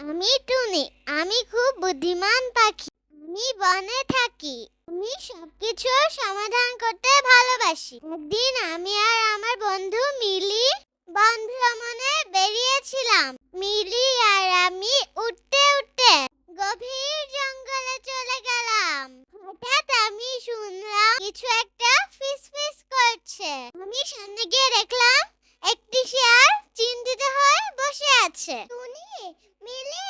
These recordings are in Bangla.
আমি টুনি, আমি খুব বুদ্ধিমান পাখি। আমি বনে থাকি। আমি সবকিছু সমাধান করতে ভালোবাসি। একদিন আমি আর আমার বন্ধু মিলি বন ভ্রমণে বেরিয়েছিলাম। মিলি আর আমি উঠতে উঠতে গভীর জঙ্গলে চলে গেলাম। হঠাৎ আমি শুনলাম কিছু একটা ফিস ফিস করছে। আমি সামনে গিয়ে দেখলাম একটি শেয়াল চিন্তিত হয়ে বসে আছে টুনি মিলি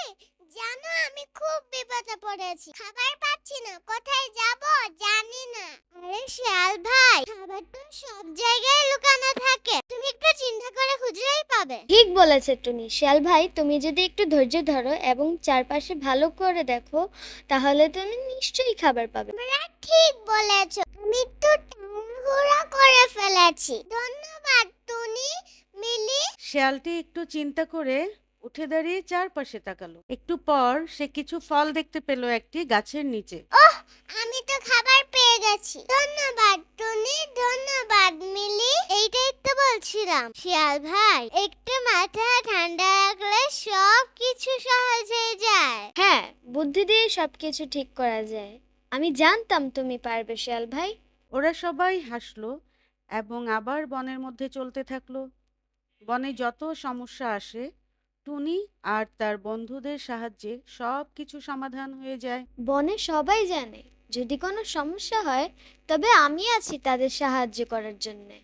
জানো আমি খুব বিপদে পড়েছি খাবার পাচ্ছি না কোথায় যাব জানি না। আরে শিয়াল ভাই খাবার তো সব জায়গায় লুকানো থাকে। তুমি একটু চিন্তা করে খুঁজলেই পাবে। ঠিক বলেছে টুনি। শিয়াল ভাই তুমি যদি একটু ধৈর্য ধরো এবং চারপাশে ভালো করে দেখো তাহলে তুমি নিশ্চয়ই খাবার পাবে। তোমরা ঠিক বলেছ। আমি একটু তাড়াহুড়া করে ফেলেছি। ধন্যবাদ টুনি মিলি। শিয়ালটি একটু চিন্তা করে উঠে দাঁড়িয়ে চারপাশে তাকালো। একটু পর সে কিছু ফল দেখতে পেল একটি গাছের নিচে। ওহ আমি তো খাবার পেয়ে গেছি। ধন্যবাদ টুনি ধন্যবাদ মিলি। এইটাই তো বলছিলাম। শিয়াল ভাই একটু মাথা ঠান্ডা রাখলে সব কিছু সহজ হয়ে যায়। হ্যাঁ বুদ্ধি দিয়ে সবকিছু ঠিক করা যায়। আমি জানতাম তুমি পারবে শিয়াল ভাই। ওরা সবাই হাসলো এবং আবার বনের মধ্যে চলতে থাকল। বনে যত সমস্যা আসে টুনি আর তার বন্ধুদের সাহায্যে সব কিছু সমাধান হয়ে যায়। বনে সবাই জানে, যদি কোনো সমস্যা হয়, তবে আমি আছি তাদের সাহায্য করার জন্যে।